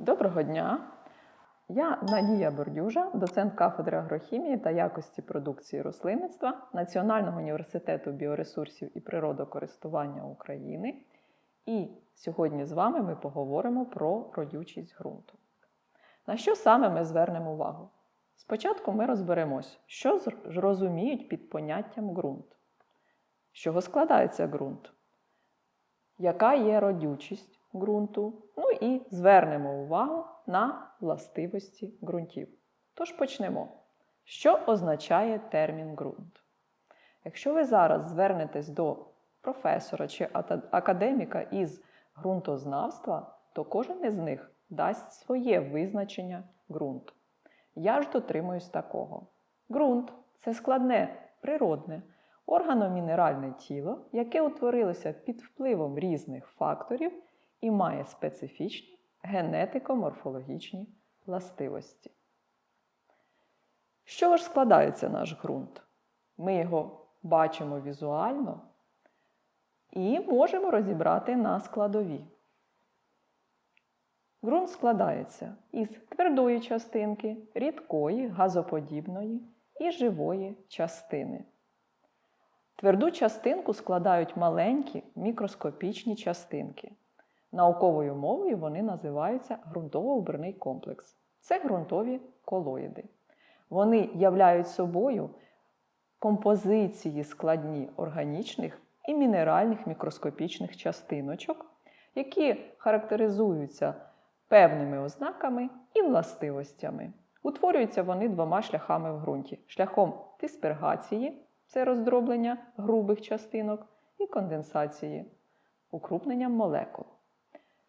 Доброго дня! Я Надія Бордюжа, доцент кафедри агрохімії та якості продукції рослинництва Національного університету біоресурсів і природокористування України. І сьогодні з вами ми поговоримо про родючість ґрунту. На що саме ми звернемо увагу? Спочатку ми розберемось, що розуміють під поняттям ґрунт. З чого складається ґрунт? Яка є родючість ґрунту? Ну і звернемо увагу на властивості ґрунтів. Тож почнемо. Що означає термін ґрунт? Якщо ви зараз звернетесь до професора чи академіка із ґрунтознавства, то кожен із них дасть своє визначення ґрунту. Я ж дотримуюсь такого. Ґрунт це складне, природне, органомінеральне тіло, яке утворилося під впливом різних факторів і має специфічні генетико-морфологічні властивості. З чого ж складається наш ґрунт? Ми його бачимо візуально і можемо розібрати на складові. Ґрунт складається із твердої частинки, рідкої, газоподібної і живої частини. Тверду частинку складають маленькі мікроскопічні частинки. Науковою мовою вони називаються ґрунтово-оберний комплекс. Це ґрунтові колоїди. Вони являють собою композиції складні органічних і мінеральних мікроскопічних частиночок, які характеризуються певними ознаками і властивостями. Утворюються вони двома шляхами в ґрунті: шляхом диспергації це роздроблення грубих частинок, і конденсації укрупненням молекул.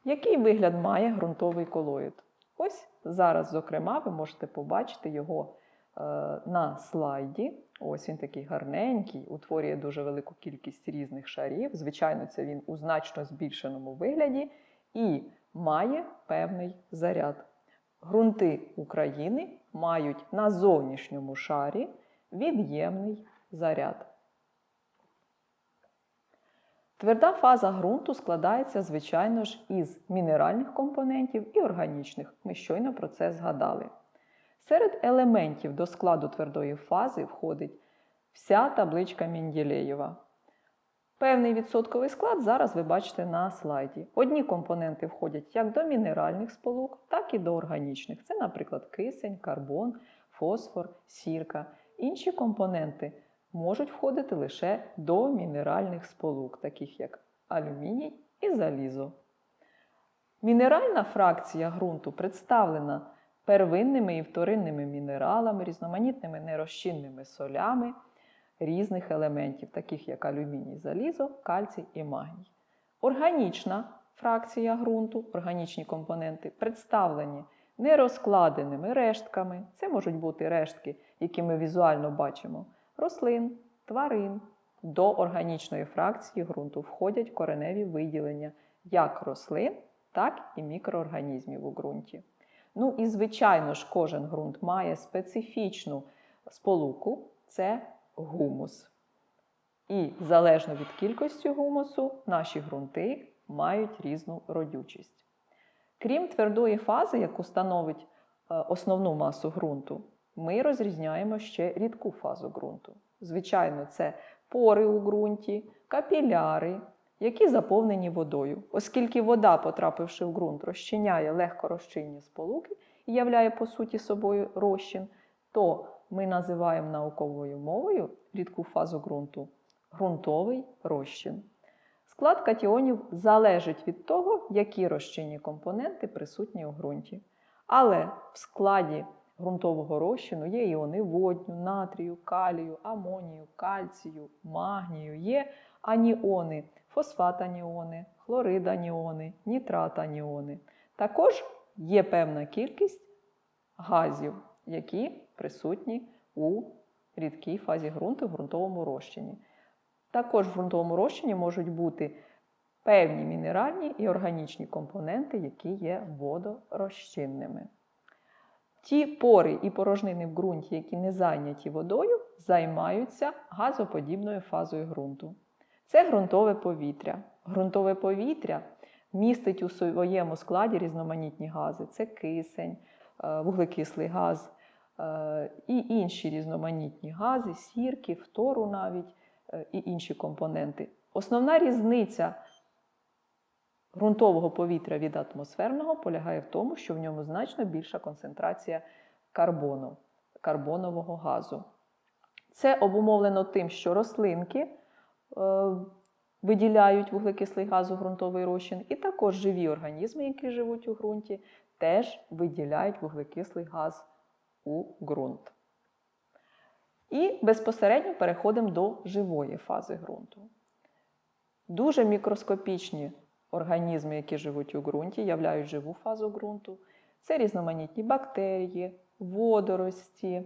Який вигляд має ґрунтовий колоїд? Ось зараз, зокрема, ви можете побачити його е, на слайді. Ось він такий гарненький, утворює дуже велику кількість різних шарів. Звичайно, це він у значно збільшеному вигляді і має певний заряд. Грунти України мають на зовнішньому шарі від'ємний заряд. Тверда фаза ґрунту складається, звичайно ж, із мінеральних компонентів і органічних. Ми щойно про це згадали. Серед елементів до складу твердої фази входить вся табличка Менділеєва. Певний відсотковий склад зараз ви бачите на слайді. Одні компоненти входять як до мінеральних сполук, так і до органічних. Це, наприклад, кисень, карбон, фосфор, сірка. Інші компоненти можуть входити лише до мінеральних сполук, таких як алюміній і залізо. Мінеральна фракція ґрунту представлена первинними і вторинними мінералами, різноманітними нерозчинними солями різних елементів, таких як алюміній, залізо, кальцій і магній. Органічна фракція ґрунту, органічні компоненти представлені нерозкладеними рештками. Це можуть бути рештки, які ми візуально бачимо, рослин, тварин. До органічної фракції ґрунту входять кореневі виділення як рослин, так і мікроорганізмів у ґрунті. Ну і, звичайно ж, кожен ґрунт має специфічну сполуку це гумус. І залежно від кількості гумусу, наші ґрунти мають різну родючість. Крім твердої фази, яку становить е, основну масу ґрунту, ми розрізняємо ще рідку фазу ґрунту. Звичайно, це пори у ґрунті, капіляри, які заповнені водою. Оскільки вода, потрапивши в ґрунт, розчиняє легкорозчинні сполуки і являє по суті собою розчин, то ми називаємо науковою мовою рідку фазу ґрунту ґрунтовий розчин. Склад катіонів залежить від того, які розчинні компоненти присутні у ґрунті. Але в складі ґрунтового розчину є іони водню, натрію, калію, амонію, кальцію, магнію, є аніони, фосфатаніони, хлориданіони, нітратаніони. Також є певна кількість газів, які присутні у рідкій фазі ґрунту в ґрунтовому розчині. Також в ґрунтовому розчині можуть бути певні мінеральні і органічні компоненти, які є водорозчинними. Ті пори і порожнини в ґрунті, які не зайняті водою, займаються газоподібною фазою ґрунту. Це ґрунтове повітря. Ґрунтове повітря містить у своєму складі різноманітні гази: це кисень, е, вуглекислий газ е, і інші різноманітні гази, сірки, фтору навіть е, і інші компоненти. Основна різниця ґрунтового повітря від атмосферного полягає в тому, що в ньому значно більша концентрація карбону, карбонового газу. Це обумовлено тим, що рослинки е, виділяють вуглекислий газ у ґрунтовий розчин, і також живі організми, які живуть у ґрунті, теж виділяють вуглекислий газ у ґрунт. І безпосередньо переходимо до живої фази ґрунту. Дуже мікроскопічні організми, які живуть у ґрунті, являють живу фазу ґрунту. Це різноманітні бактерії, водорості,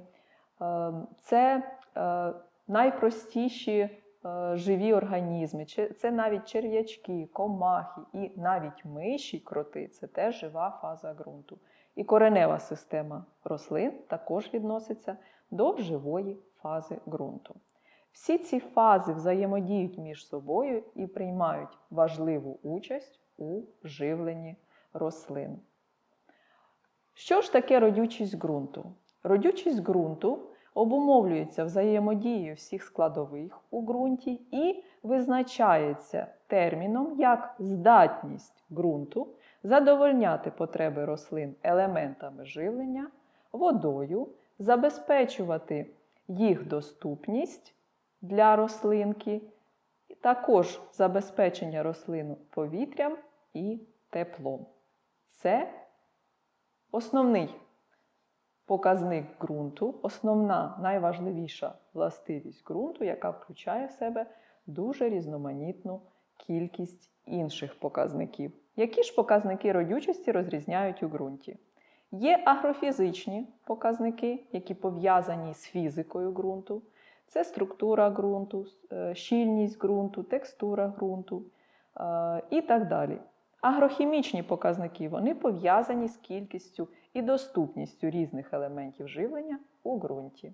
е, це е, найпростіші е, живі організми, це навіть черв'ячки, комахи і навіть миші, кроти це теж жива фаза ґрунту. І коренева система рослин також відноситься до живої фази ґрунту. Всі ці фази взаємодіють між собою і приймають важливу участь у живленні рослин. Що ж таке родючість ґрунту? Родючість ґрунту обумовлюється взаємодією всіх складових у ґрунті і визначається терміном як здатність ґрунту задовольняти потреби рослин елементами живлення, водою, забезпечувати їх доступність для рослинки, також забезпечення рослин повітрям і теплом. Це основний показник ґрунту, основна найважливіша властивість ґрунту, яка включає в себе дуже різноманітну кількість інших показників. Які ж показники родючості розрізняють у ґрунті? Є агрофізичні показники, які пов'язані з фізикою ґрунту. Це структура ґрунту, е, щільність ґрунту, текстура ґрунту е, і так далі. Агрохімічні показники вони пов'язані з кількістю і доступністю різних елементів живлення у ґрунті.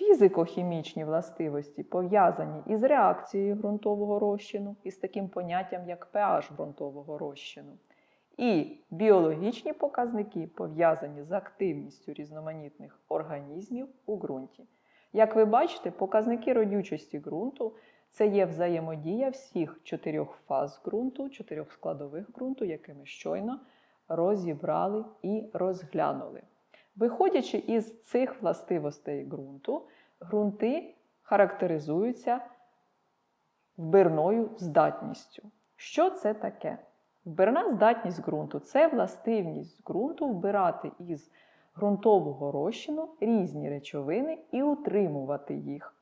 Фізико-хімічні властивості пов'язані із реакцією ґрунтового розчину, із таким поняттям, як pH ґрунтового розчину. І біологічні показники пов'язані з активністю різноманітних організмів у ґрунті. Як ви бачите, показники родючості ґрунту це є взаємодія всіх чотирьох фаз ґрунту, чотирьох складових ґрунту, які ми щойно розібрали і розглянули. Виходячи із цих властивостей ґрунту, ґрунти характеризуються вбирною здатністю. Що це таке? Вбирна здатність ґрунту це властивність ґрунту вбирати із ґрунтового розчину різні речовини і утримувати їх,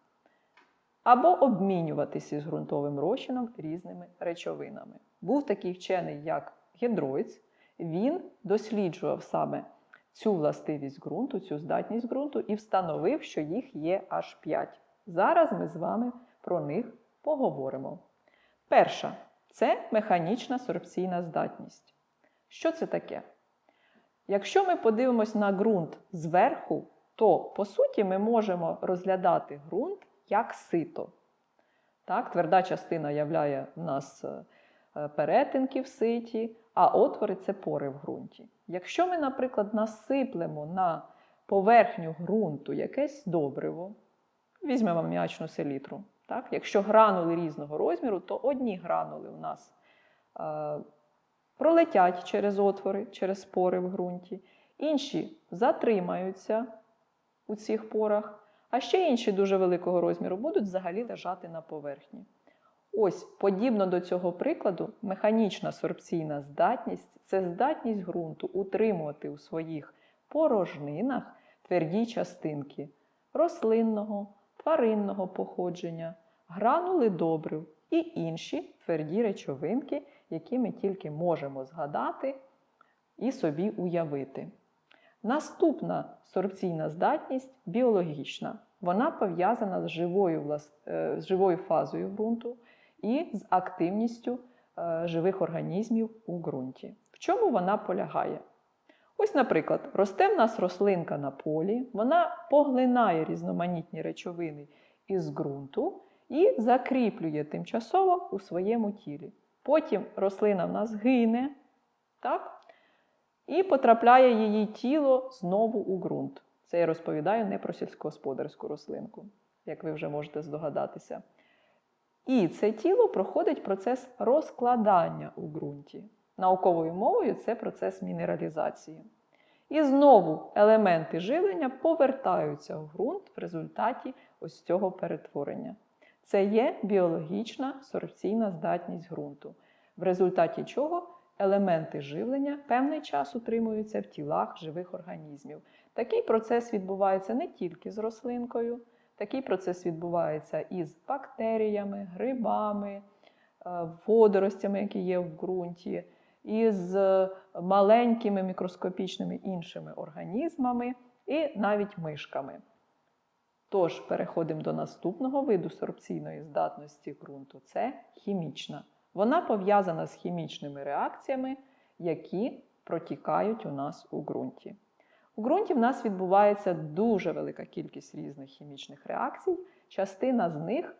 або обмінюватися з ґрунтовим розчином різними речовинами. Був такий вчений, як Гідройц, він досліджував саме цю властивість ґрунту, цю здатність ґрунту і встановив, що їх є аж 5. Зараз ми з вами про них поговоримо. Перша це механічна сорбційна здатність. Що це таке? Якщо ми подивимось на ґрунт зверху, то по суті ми можемо розглядати ґрунт як сито. Так, тверда частина являє в нас е, перетинки в ситі, а отвори це пори в ґрунті. Якщо ми, наприклад, насиплемо на поверхню ґрунту якесь добриво, візьмемо м'ячну селітру. Так? Якщо гранули різного розміру, то одні гранули у нас е, пролетять через отвори, через пори в ґрунті, інші затримаються у цих порах, а ще інші дуже великого розміру будуть взагалі лежати на поверхні. Ось, подібно до цього прикладу, механічна сорбційна здатність це здатність ґрунту утримувати у своїх порожнинах тверді частинки рослинного, тваринного походження, гранули добрив і інші тверді речовинки, які ми тільки можемо згадати і собі уявити. Наступна сорбційна здатність біологічна. Вона пов'язана з живою, е, з живою фазою ґрунту і з активністю е, живих організмів у ґрунті. В чому вона полягає? Ось, наприклад, росте в нас рослинка на полі, вона поглинає різноманітні речовини із ґрунту і закріплює тимчасово у своєму тілі. Потім рослина в нас гине, так? і потрапляє її тіло знову у ґрунт. Це я розповідаю не про сільськогосподарську рослинку, як ви вже можете здогадатися. І це тіло проходить процес розкладання у ґрунті. Науковою мовою це процес мінералізації. І знову елементи живлення повертаються в ґрунт в результаті ось цього перетворення. Це є біологічна сорбційна здатність ґрунту, в результаті чого елементи живлення певний час утримуються в тілах живих організмів. Такий процес відбувається не тільки з рослинкою, такий процес відбувається і з бактеріями, грибами, е, водоростями, які є в ґрунті, і з маленькими мікроскопічними іншими організмами, і навіть мишками. Тож переходимо до наступного виду сорбційної здатності ґрунту це хімічна. Вона пов'язана з хімічними реакціями, які протікають у нас у ґрунті. У ґрунті в нас відбувається дуже велика кількість різних хімічних реакцій. Частина з них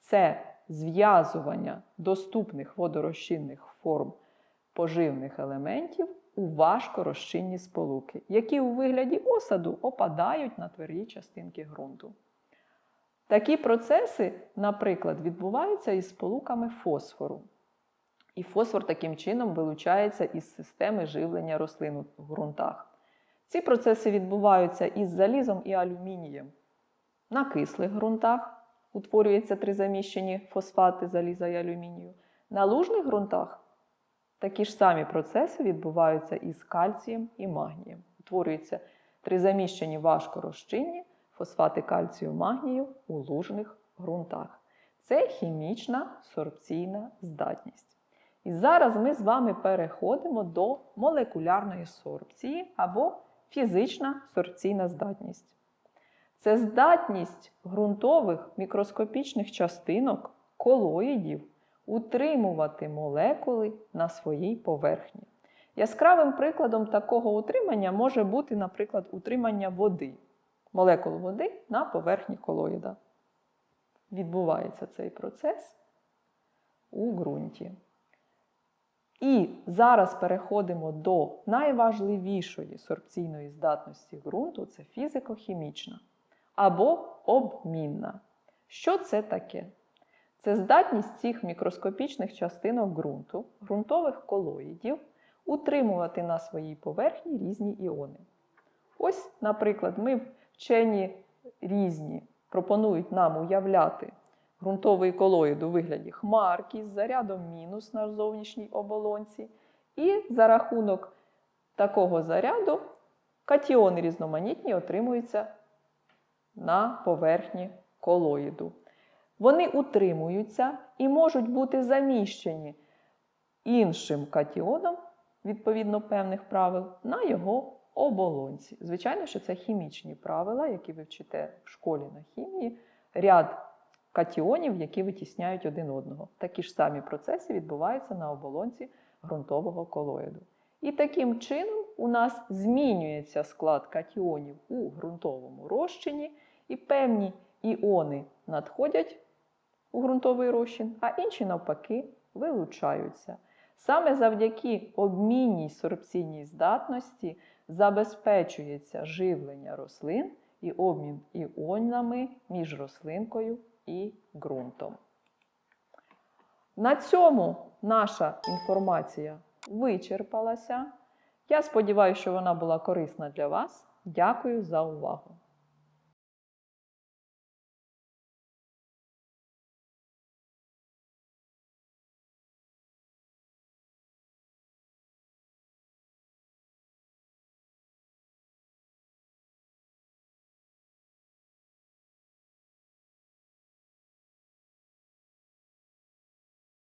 це зв'язування доступних водорозчинних форм поживних елементів у важкорозчинні сполуки, які у вигляді осаду опадають на тверді частинки ґрунту. Такі процеси, наприклад, відбуваються із сполуками фосфору. І фосфор таким чином вилучається із системи живлення рослин у ґрунтах. Ці процеси відбуваються із залізом і алюмінієм. На кислих ґрунтах утворюються тризаміщені фосфати заліза і алюмінію. На лужних ґрунтах такі ж самі процеси відбуваються із кальцієм і магнієм. Утворюються тризаміщені важкорозчинні фосфати кальцію магнію у лужних ґрунтах. Це хімічна сорбційна здатність. І зараз ми з вами переходимо до молекулярної сорбції або фізична сорбційна здатність. Це здатність ґрунтових мікроскопічних частинок колоїдів утримувати молекули на своїй поверхні. Яскравим прикладом такого утримання може бути, наприклад, утримання води, молекул води на поверхні колоїда. Відбувається цей процес у ґрунті. І зараз переходимо до найважливішої сорбційної здатності ґрунту це фізико-хімічна або обмінна. Що це таке? Це здатність цих мікроскопічних частинок ґрунту, ґрунтових колоїдів, утримувати на своїй поверхні різні іони. Ось, наприклад, ми вчені різні пропонують нам уявляти ґрунтовий колоїд у вигляді хмарки з зарядом мінус на зовнішній оболонці. І за рахунок такого заряду катіони різноманітні отримуються на поверхні колоїду. Вони утримуються і можуть бути заміщені іншим катіоном, відповідно певних правил, на його оболонці. Звичайно, що це хімічні правила, які ви вчите в школі на хімії, ряд катіонів, які витісняють один одного. Такі ж самі процеси відбуваються на оболонці ґрунтового колоїду. І таким чином у нас змінюється склад катіонів у ґрунтовому розчині, і певні іони надходять у ґрунтовий розчин, а інші, навпаки, вилучаються. Саме завдяки обмінній сорбційній здатності забезпечується живлення рослин і обмін іонами між рослинкою і ґрунтом. На цьому наша інформація вичерпалася. Я сподіваюся, що вона була корисна для вас. Дякую за увагу!